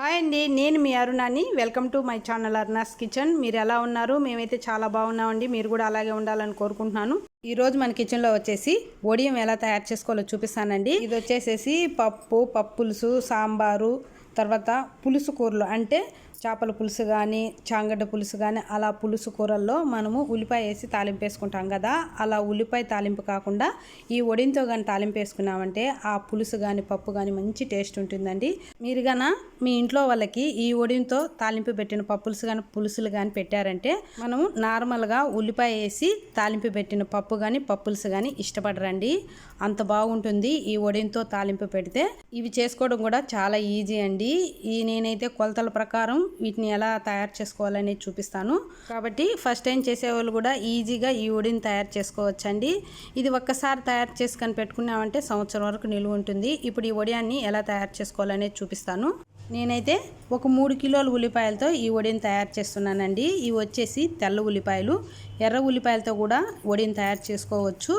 Hi అండి నేను మీ అరుణాని. Welcome to my channel Aruna's kitchen. మీరు ఎలా ఉన్నారు? మేమైతే చాలా బాగున్నామండి. మీరు కూడా అలాగే ఉండాలని కోరుకుంటున్నాను. ఈరోజు మన కిచెన్లో వచ్చేసి ఒడియం ఎలా తయారు చేసుకోవాలో చూపిస్తానండి. ఇది వచ్చేసేసి పప్పు పప్పులుసు సాంబారు తర్వాత పులుసు కూరలు. అంటే చేపల పులుసు కానీ చాంగడ్డ పులుసు కానీ అలా పులుసు కూరల్లో మనము ఉల్లిపాయ వేసి తాలింపు వేసుకుంటాం కదా. అలా ఉల్లిపాయ తాలింపు కాకుండా ఈ ఒడింతో కానీ తాలింపు వేసుకున్నామంటే ఆ పులుసు కానీ పప్పు కానీ మంచి టేస్ట్ ఉంటుందండి. మీరు గన మీ ఇంట్లో వాళ్ళకి ఈ ఒడింతో తాలింపు పెట్టిన పప్పులుసు కానీ పులుసులు కానీ పెట్టారంటే మనము నార్మల్గా ఉల్లిపాయ వేసి తాలింపు పెట్టిన పప్పు కానీ పప్పులుసు కానీ ఇష్టపడరండి. అంత బాగుంటుంది ఈ ఒడింతో తాలింపు పెడితే. ఇవి చేసుకోవడం కూడా చాలా ఈజీ అండి. ఈ నేనైతే కొలతల ప్రకారం వీటిని ఎలా తయారు చేసుకోవాలనే చూపిస్తాను. కాబట్టి ఫస్ట్ టైం చేసేవాళ్ళు కూడా ఈజీగా ఈ ఒడిని తయారు చేసుకోవచ్చండి. ఇది ఒక్కసారి తయారు చేసుకొని పెట్టుకున్నామంటే సంవత్సరం వరకు నిలువ ఉంటుంది. ఇప్పుడు ఈ వడియాన్ని ఎలా తయారు చేసుకోవాలనేది చూపిస్తాను. నేనైతే ఒక మూడు కిలోల ఉల్లిపాయలతో ఈ వడిని తయారు చేస్తున్నానండి. ఇవి వచ్చేసి తెల్ల ఉల్లిపాయలు ఎర్ర ఉల్లిపాయలతో కూడా వడిని తయారు చేసుకోవచ్చు.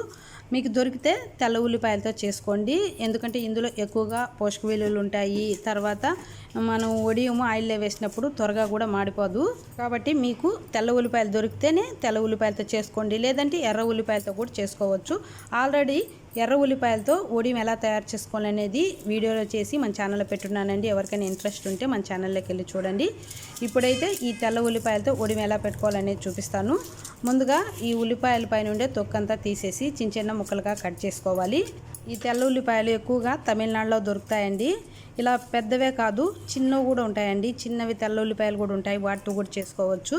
మీకు దొరికితే తెల్ల ఉల్లిపాయలతో చేసుకోండి. ఎందుకంటే ఇందులో ఎక్కువగా పోషక విలువలు ఉంటాయి. తర్వాత మనం వడియము ఆయిల్లో వేసినప్పుడు త్వరగా కూడా మాడిపోదు. కాబట్టి మీకు తెల్ల ఉల్లిపాయలు దొరికితేనే తెల్ల ఉల్లిపాయలతో చేసుకోండి. లేదంటే ఎర్ర ఉల్లిపాయలతో కూడా చేసుకోవచ్చు. ఆల్రెడీ ఎర్ర ఉల్లిపాయలతో ఒడియం ఎలా తయారు చేసుకోవాలనేది వీడియోలో చేసి మన ఛానల్లో పెట్టున్నానండి. ఎవరికైనా ఇంట్రెస్ట్ ఉంటే మన ఛానల్లోకి వెళ్ళి చూడండి. ఇప్పుడైతే ఈ తెల్ల ఉల్లిపాయలతో ఒడియం ఎలా పెట్టుకోవాలనేది చూపిస్తాను. ముందుగా ఈ ఉల్లిపాయల పైన ఉండే తొక్కంతా తీసేసి చిన్న చిన్న ముక్కలుగా కట్ చేసుకోవాలి. ఈ తెల్ల ఉల్లిపాయలు ఎక్కువగా తమిళనాడులో దొరుకుతాయండి. ఇలా పెద్దవే కాదు చిన్నవి కూడా ఉంటాయండి. చిన్నవి తెల్ల ఉల్లిపాయలు కూడా ఉంటాయి. వాటితో కూడా చేసుకోవచ్చు.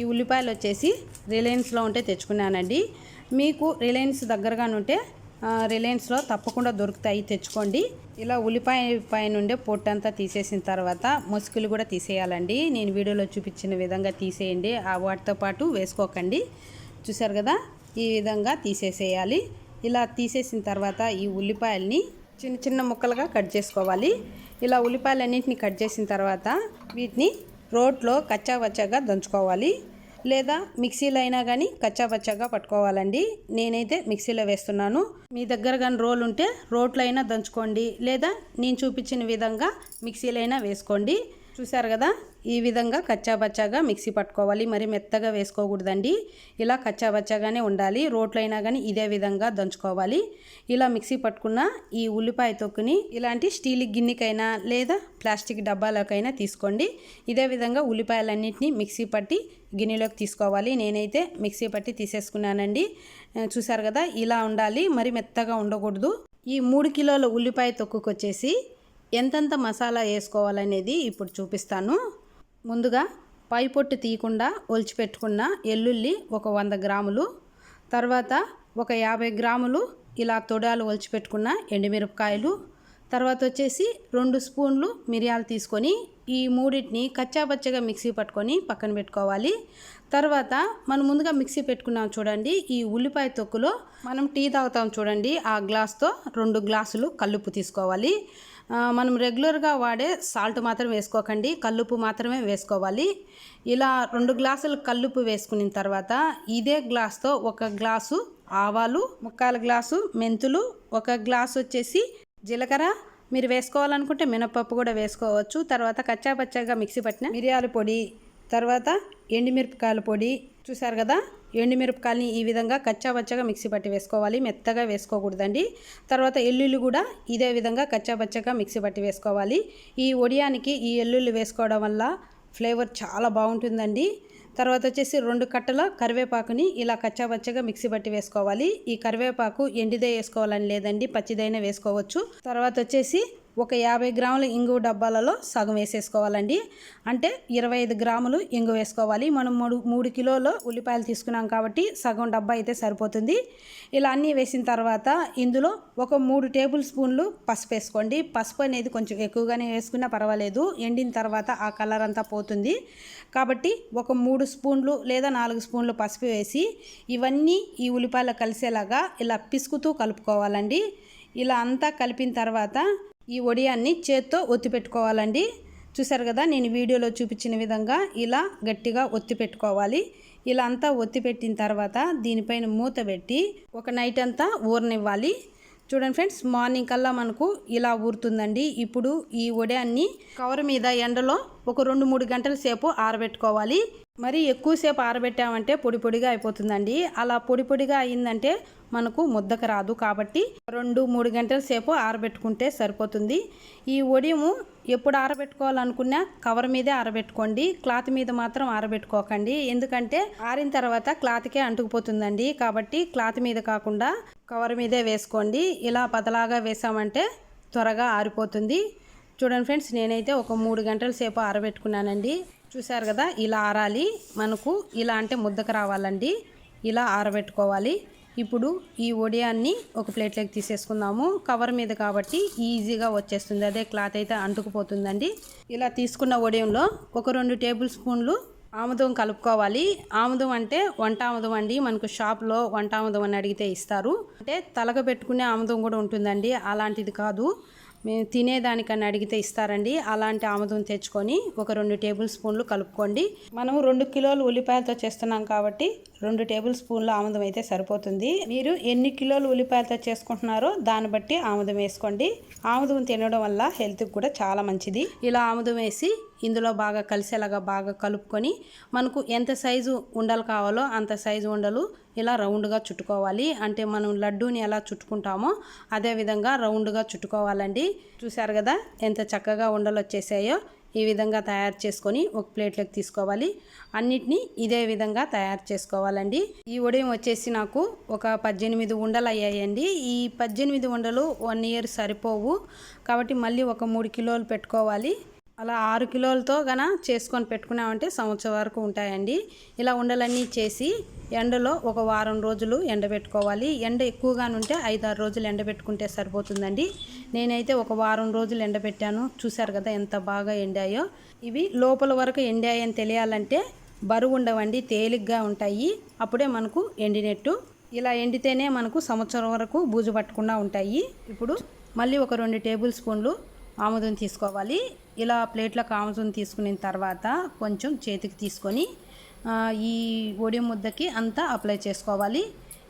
ఈ ఉల్లిపాయలు వచ్చేసి రిలయన్స్లో ఉంటే తెచ్చుకున్నానండి. మీకు రిలయన్స్ దగ్గరగానే ఉంటే రిలయన్స్లో తప్పకుండా దొరుకుతాయి తెచ్చుకోండి. ఇలా ఉల్లిపాయ పై నుండే పొట్టంతా తీసేసిన తర్వాత ముసుగులు కూడా తీసేయాలండి. నేను వీడియోలో చూపించిన విధంగా తీసేయండి. ఆ వాటితో పాటు వేసుకోకండి. చూసారు కదా? ఈ విధంగా తీసేసేయాలి. ఇలా తీసేసిన తర్వాత ఈ ఉల్లిపాయల్ని చిన్న చిన్న ముక్కలుగా కట్ చేసుకోవాలి. ఇలా ఉల్లిపాయలన్నింటినీ కట్ చేసిన తర్వాత వీటిని రోట్లో కచ్చా వచ్చాగా దంచుకోవాలి. లేదా మిక్సీలో అయినా కానీ కచ్చా పచ్చాగా పట్టుకోవాలండి. నేనైతే మిక్సీలో వేస్తున్నాను. మీ దగ్గర కానీ రోల్ ఉంటే రోట్లో అయినా దంచుకోండి. లేదా నేను చూపించిన విధంగా మిక్సీలో అయినా వేసుకోండి. చూసారు కదా? ఈ విధంగా కచ్చాబచ్చాగా మిక్సీ పట్టుకోవాలి. మరి మెత్తగా వేసుకోకూడదండి. ఇలా కచ్చాబచ్చాగానే ఉండాలి. రోట్లో అయినా కానీ ఇదే విధంగా దంచుకోవాలి. ఇలా మిక్సీ పట్టుకున్న ఈ ఉల్లిపాయ తొక్కుని ఇలాంటి స్టీల్ గిన్నెకైనా లేదా ప్లాస్టిక్ డబ్బాలకైనా తీసుకోండి. ఇదే విధంగా ఉల్లిపాయలన్నింటినీ మిక్సీ పట్టి గిన్నెలోకి తీసుకోవాలి. నేనైతే మిక్సీ పట్టి తీసేసుకున్నానండి. చూసారు కదా? ఇలా ఉండాలి. మరి మెత్తగా ఉండకూడదు. ఈ మూడు కిలోల ఉల్లిపాయ తొక్కుకొచ్చేసి ఎంతెంత మసాలా వేసుకోవాలనేది ఇప్పుడు చూపిస్తాను. ముందుగా పై పొట్టు తీయకుండా ఒలిచిపెట్టుకున్న ఎల్లుల్లి ఒక వంద గ్రాములు తర్వాత ఒక యాభై గ్రాములు ఇలా తొడాలు ఒలిచిపెట్టుకున్న ఎండుమిరపకాయలు తర్వాత వచ్చేసి రెండు స్పూన్లు మిరియాలు తీసుకొని ఈ మూడింటిని కచ్చాపచ్చగా మిక్సీ పట్టుకొని పక్కన పెట్టుకోవాలి. తర్వాత మనం ముందుగా మిక్సీ పెట్టుకున్నాం చూడండి ఈ ఉల్లిపాయ తొక్కులో మనం టీ తాగుతాం చూడండి ఆ గ్లాస్తో రెండు గ్లాసులు కల్లుప్పు తీసుకోవాలి. మనం రెగ్యులర్గా వాడే సాల్ట్ మాత్రం వేసుకోకండి కల్లుప్పు మాత్రమే వేసుకోవాలి. ఇలా రెండు గ్లాసులు కల్లుప్పు వేసుకున్న తర్వాత ఇదే గ్లాస్తో ఒక గ్లాసు ఆవాలు ముక్కాల గ్లాసు మెంతులు ఒక గ్లాసు వచ్చేసి జీలకర్ర. మీరు వేసుకోవాలనుకుంటే మినపప్పు కూడా వేసుకోవచ్చు. తర్వాత కచ్చాపచ్చాగా మిక్సీ పట్టిన మిరియాల పొడి తర్వాత ఎండుమిరపకాయల పొడి. చూసారు కదా? ఎండుమిరపకాయలని ఈ విధంగా కచ్చాబచ్చగా మిక్సీ పట్టి వేసుకోవాలి. మెత్తగా వేసుకోకూడదండి. తర్వాత ఎల్లుల్లి కూడా ఇదే విధంగా కచ్చాబచ్చగా మిక్సీ పట్టి వేసుకోవాలి. ఈ ఒడియానికి ఈ ఎల్లుల్లి వేసుకోవడం వల్ల ఫ్లేవర్ చాలా బాగుంటుందండి. తర్వాత వచ్చేసి రెండు కట్టల కరివేపాకుని ఇలా కచ్చాపచ్చగా మిక్సీ పట్టి వేసుకోవాలి. ఈ కరివేపాకు ఎండిదే వేసుకోవాలని లేదండి పచ్చిదైనా వేసుకోవచ్చు. తర్వాత వచ్చేసి ఒక యాభై గ్రాముల ఇంగు డబ్బాలలో సగం వేసేసుకోవాలండి. అంటే ఇరవై ఐదు గ్రాములు ఇంగు వేసుకోవాలి. మనం మూడు మూడు కిలోలు ఉల్లిపాయలు తీసుకున్నాం కాబట్టి సగం డబ్బా అయితే సరిపోతుంది. ఇలా అన్నీ వేసిన తర్వాత ఇందులో ఒక మూడు టేబుల్ స్పూన్లు పసుపు వేసుకోండి. పసుపు అనేది కొంచెం ఎక్కువగానే వేసుకున్నా పర్వాలేదు. ఎండిన తర్వాత ఆ కలర్ అంతా పోతుంది. కాబట్టి ఒక మూడు స్పూన్లు లేదా నాలుగు స్పూన్లు పసుపు వేసి ఇవన్నీ ఈ ఉల్లిపాయలు కలిసేలాగా ఇలా పిసుకుతూ కలుపుకోవాలండి. ఇలా అంతా కలిపిన తర్వాత ఈ వడియాన్ని చేత్తో ఒత్తి పెట్టుకోవాలండి. చూసారు కదా నేను వీడియోలో చూపించిన విధంగా ఇలా గట్టిగా ఒత్తి పెట్టుకోవాలి. ఇలా అంతా ఒత్తి పెట్టిన తర్వాత దీనిపైన మూత పెట్టి ఒక నైట్ అంతా ఊరనివ్వాలి. చూడండి ఫ్రెండ్స్ మార్నింగ్ కల్లా మనకు ఇలా ఊరుతుందండి. ఇప్పుడు ఈ వడియాన్ని కవర్ మీద ఎండలో ఒక రెండు మూడు గంటల సేపు ఆరబెట్టుకోవాలి. మరి ఎక్కువసేపు ఆరబెట్టామంటే పొడి పొడిగా అయిపోతుందండి. అలా పొడి పొడిగా అయిందంటే మనకు ముద్దకు రాదు కాబట్టి రెండు మూడు గంటల సేపు ఆరబెట్టుకుంటే సరిపోతుంది. ఈ వడియము ఎప్పుడు ఆరబెట్టుకోవాలనుకున్నా కవర్ మీదే ఆరబెట్టుకోండి. క్లాత్ మీద మాత్రం ఆరబెట్టుకోకండి. ఎందుకంటే ఆరిన తర్వాత క్లాత్కే అంటుకుపోతుందండి. కాబట్టి క్లాత్ మీద కాకుండా కవర్ మీదే వేసుకోండి. ఇలా పతలాగా వేసామంటే త్వరగా ఆరిపోతుంది. చూడండి ఫ్రెండ్స్ నేనైతే ఒక మూడు గంటల సేపు ఆరబెట్టుకున్నానండి. చూసారు కదా ఇలా ఆరాలి. మనకు ఇలా అంటే ముద్దకు రావాలండి. ఇలా ఆరబెట్టుకోవాలి. ఇప్పుడు ఈ వడియాన్ని ఒక ప్లేట్లోకి తీసేసుకుందాము. కవర్ మీద కాబట్టి ఈజీగా వచ్చేస్తుంది. అదే క్లాత్ అయితే అంటుకుపోతుందండి. ఇలా తీసుకున్న వడియంలో ఒక రెండు టేబుల్ స్పూన్లు ఆముదం కలుపుకోవాలి. ఆముదం అంటే వంట ఆముదం అండి. మనకు షాప్లో వంట ఆముదం అని అడిగితే ఇస్తారు. అంటే తలగ పెట్టుకునే ఆముదం కూడా ఉంటుందండి. అలాంటిది కాదు. మేము తినేదానికని అడిగితే ఇస్తారండి. అలాంటి ఆముదం తెచ్చుకొని ఒక రెండు టేబుల్ స్పూన్లు కలుపుకోండి. మనం రెండు కిలోలు ఉల్లిపాయలతో చేస్తున్నాం కాబట్టి రెండు టేబుల్ స్పూన్ల ఆముదం అయితే సరిపోతుంది. మీరు ఎన్ని కిలోలు ఉల్లిపాయలతో చేసుకుంటున్నారో దాన్ని బట్టి ఆముదం వేసుకోండి. ఆముదం తినడం వల్ల హెల్త్కి కూడా చాలా మంచిది. ఇలా ఆముదం వేసి ఇందులో బాగా కలిసేలాగా బాగా కలుపుకొని మనకు ఎంత సైజు ఉండలు కావాలో అంత సైజు ఉండలు ఇలా రౌండ్గా చుట్టుకోవాలి. అంటే మనం లడ్డూని ఎలా చుట్టుకుంటామో అదే విధంగా రౌండ్గా చుట్టుకోవాలండి. చూసారు కదా ఎంత చక్కగా ఉండలు వచ్చేసాయో? ఈ విధంగా తయారు చేసుకొని ఒక ప్లేట్లోకి తీసుకోవాలి. అన్నిటినీ ఇదే విధంగా తయారు చేసుకోవాలండి. ఈ ఉదయం వచ్చేసి నాకు ఒక పద్దెనిమిది ఉండలు అయ్యాయండి. ఈ పద్దెనిమిది ఉండలు వన్ ఇయర్ సరిపోవు. కాబట్టి మళ్ళీ ఒక మూడు కిలోలు పెట్టుకోవాలి. అలా ఆరు కిలోలతో గన చేసుకొని పెట్టుకున్నామంటే సంవత్సరం వరకు ఉంటాయండి. ఇలా ఉండలన్నీ చేసి ఎండలో ఒక వారం రోజులు ఎండబెట్టుకోవాలి. ఎండ ఎక్కువగా ఉంటే ఐదారు రోజులు ఎండబెట్టుకుంటే సరిపోతుందండి. నేనైతే ఒక వారం రోజులు ఎండబెట్టాను. చూశారు కదా ఎంత బాగా ఎండాయో. ఇవి లోపల వరకు ఎండాయని తెలియాలంటే బరువు ఉండవండి తేలిగ్గా ఉంటాయి. అప్పుడే మనకు ఎండినట్టు. ఇలా ఎండితేనే మనకు సంవత్సరం వరకు బూజు పట్టకుండా ఉంటాయి. ఇప్పుడు మళ్ళీ ఒక రెండు టేబుల్ స్పూన్లు ఆముదం తీసుకోవాలి. ఇలా ప్లేట్లో ఆముదం తీసుకున్న తర్వాత కొంచెం చేతికి తీసుకొని ఈ ఒడియం ముద్దకి అంతా అప్లై చేసుకోవాలి.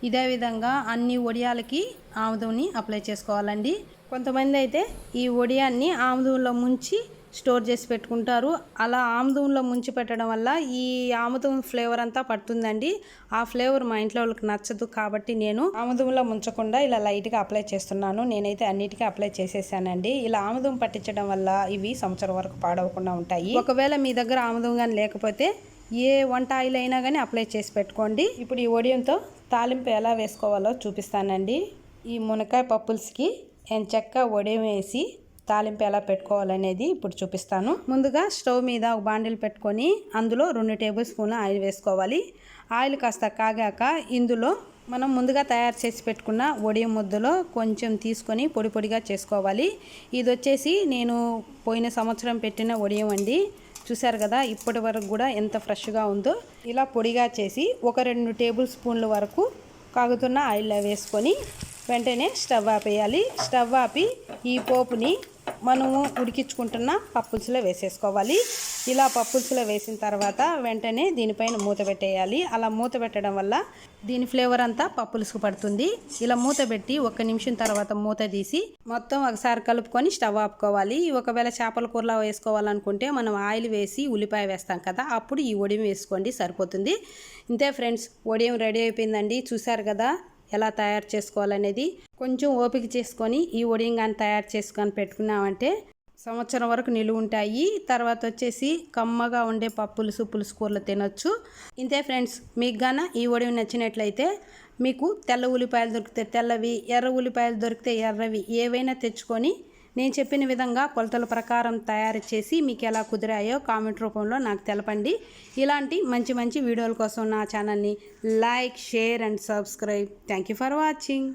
ఇదే విధంగా అన్ని వడియాలకి ఆముదంని అప్లై చేసుకోవాలండి. కొంతమంది అయితే ఈ వడియాన్ని ఆముదంలో ముంచి స్టోర్ చేసి పెట్టుకుంటారు. అలా ఆముదంలో ముంచి పెట్టడం వల్ల ఈ ఆముదం ఫ్లేవర్ అంతా పడుతుందండి. ఆ ఫ్లేవర్ మా ఇంట్లో వాళ్ళకి నచ్చదు కాబట్టి నేను ఆముదంలో ముంచకుండా ఇలా లైట్గా అప్లై చేస్తున్నాను. నేనైతే అన్నిటికీ అప్లై చేసేసానండి. ఇలా ఆముదం పట్టించడం వల్ల ఇవి సంవత్సరం వరకు పాడవకుండా ఉంటాయి. ఒకవేళ మీ దగ్గర ఆముదం కానీ లేకపోతే ఏ వంట ఆయిల్ అయినా కానీ అప్లై చేసి పెట్టుకోండి. ఇప్పుడు ఈ ఒడియంతో తాలింపు ఎలా వేసుకోవాలో చూపిస్తానండి. ఈ మునక్కాయ పప్పుల్స్కి ఎంచక్క ఒడియం వేసి తాలింపు ఎలా పెట్టుకోవాలనేది ఇప్పుడు చూపిస్తాను. ముందుగా స్టవ్ మీద ఒక బాండిల్ పెట్టుకొని అందులో రెండు టేబుల్ స్పూన్ ఆయిల్ వేసుకోవాలి. ఆయిల్ కాస్త కాగాక ఇందులో మనం ముందుగా తయారు చేసి పెట్టుకున్న ఒడియం ముద్దలో కొంచెం తీసుకొని పొడి పొడిగా చేసుకోవాలి. ఇది వచ్చేసి నేను పోయిన సంవత్సరం పెట్టిన ఒడియం అండి. చూసారు కదా ఇప్పటి వరకు కూడా ఎంత ఫ్రెష్గా ఉందో. ఇలా పొడిగా చేసి ఒక రెండు టేబుల్ స్పూన్ల వరకు కాగుతున్న ఆయిల్లో వేసుకొని వెంటనే స్టవ్ ఆపేయాలి. స్టవ్ ఆపి ఈ పోపుని మనము ఉడికించుకుంటున్న పప్పులుసులో వేసేసుకోవాలి. ఇలా పప్పులుసులో వేసిన తర్వాత వెంటనే దీనిపైన మూత పెట్టేయాలి. అలా మూత పెట్టడం వల్ల దీని ఫ్లేవర్ అంతా పప్పులుసుకు పడుతుంది. ఇలా మూత పెట్టి ఒక నిమిషం తర్వాత మూత తీసి మొత్తం ఒకసారి కలుపుకొని స్టవ్ ఆపుకోవాలి. ఒకవేళ చేపల కూరలో వేసుకోవాలనుకుంటే మనం ఆయిల్ వేసి ఉల్లిపాయ వేస్తాం కదా అప్పుడు ఈ ఒడియం వేసుకోండి సరిపోతుంది. ఇంతే ఫ్రెండ్స్ ఒడియం రెడీ అయిపోయిందండి. చూసారు కదా? ఎలా తయారు చేసుకోవాలనేది కొంచెం ఓపిక చేసుకొని ఈ ఒడియంగాన్ని తయారు చేసుకొని పెట్టుకున్నామంటే సంవత్సరం వరకు నిలువ ఉంటాయి. తర్వాత వచ్చేసి కమ్మగా ఉండే పప్పులు పులుసు కూరలు తినొచ్చు. ఇంతే ఫ్రెండ్స్ మీకు గాన ఈ ఒడివి నచ్చినట్లయితే మీకు తెల్ల ఉల్లిపాయలు దొరికితే తెల్లవి ఎర్ర ఉల్లిపాయలు దొరికితే ఎర్రవి ఏవైనా తెచ్చుకొని నేను చెప్పిన విధంగా కొలతల ప్రకారం తయారు చేసి మీకు ఎలా కుదిరాయో కామెంట్ రూపంలో నాకు తెలపండి. ఇలాంటి మంచి మంచి వీడియోల కోసం నా ఛానల్ని like share and subscribe. Thank you for watching.